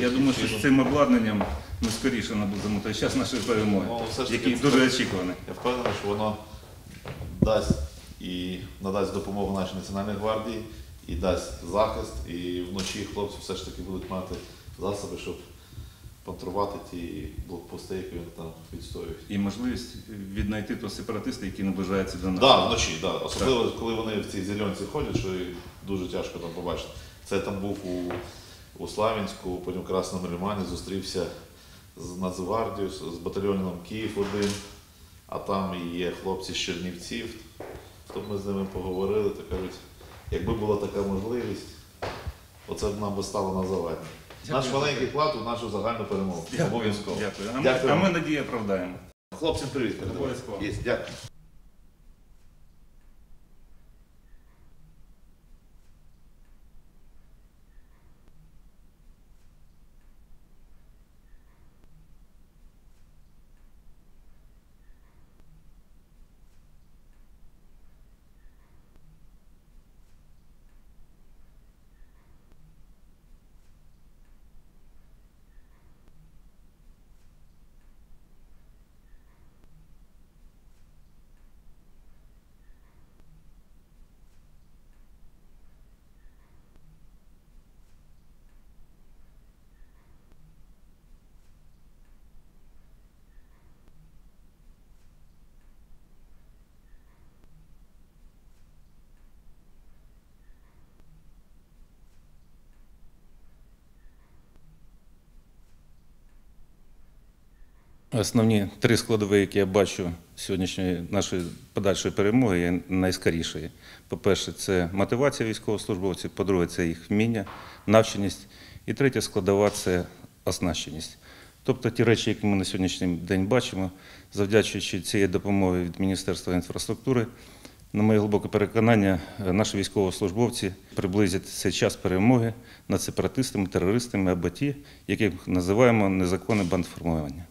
Я думаю, що з цим обладнанням ми скоріше наблизимо той час нашої перемоги, Ну, все ж таки, який дуже очікуваний. Я впевнений, що воно дасть і надасть допомогу нашій Національній гвардії, і дасть захист, і вночі хлопці все ж таки будуть мати засоби, щоб контролювати ті блокпости, які вони там відстоюють. І можливість віднайти того сепаратиста, який наближається до нас. Так, да, вночі, да. особливо коли вони в цій зеленці ходять, що їх дуже тяжко там побачити. Це там був у, у Славянську, потім в Красному Лимані зустрівся з Нацгвардією, з батальйоном Київ один, а там є хлопці з Чернівців. То ми з ними поговорили, то кажуть, якби була така можливість, оце б нам би стало на заваді. Наш маленький вклад у нашу загальну перемогу. Обов'язково. Дякую. А ми, Дякую. а ми надія оправдаємо. Хлопцям привіт. Обов'язково. Дякую. Основні три складові, які я бачу сьогоднішньої нашої подальшої перемоги, є найскорішої. По-перше, це мотивація військовослужбовців, по-друге, це їх вміння, навченість. І третя складова це оснащеність. Тобто ті речі, які ми на сьогоднішній день бачимо, завдячуючи цієї допомоги від Міністерства інфраструктури, на моє глибоке переконання, наші військовослужбовці приблизять цей час перемоги над сепаратистами, терористами або ті, яких називаємо незаконне бандформування.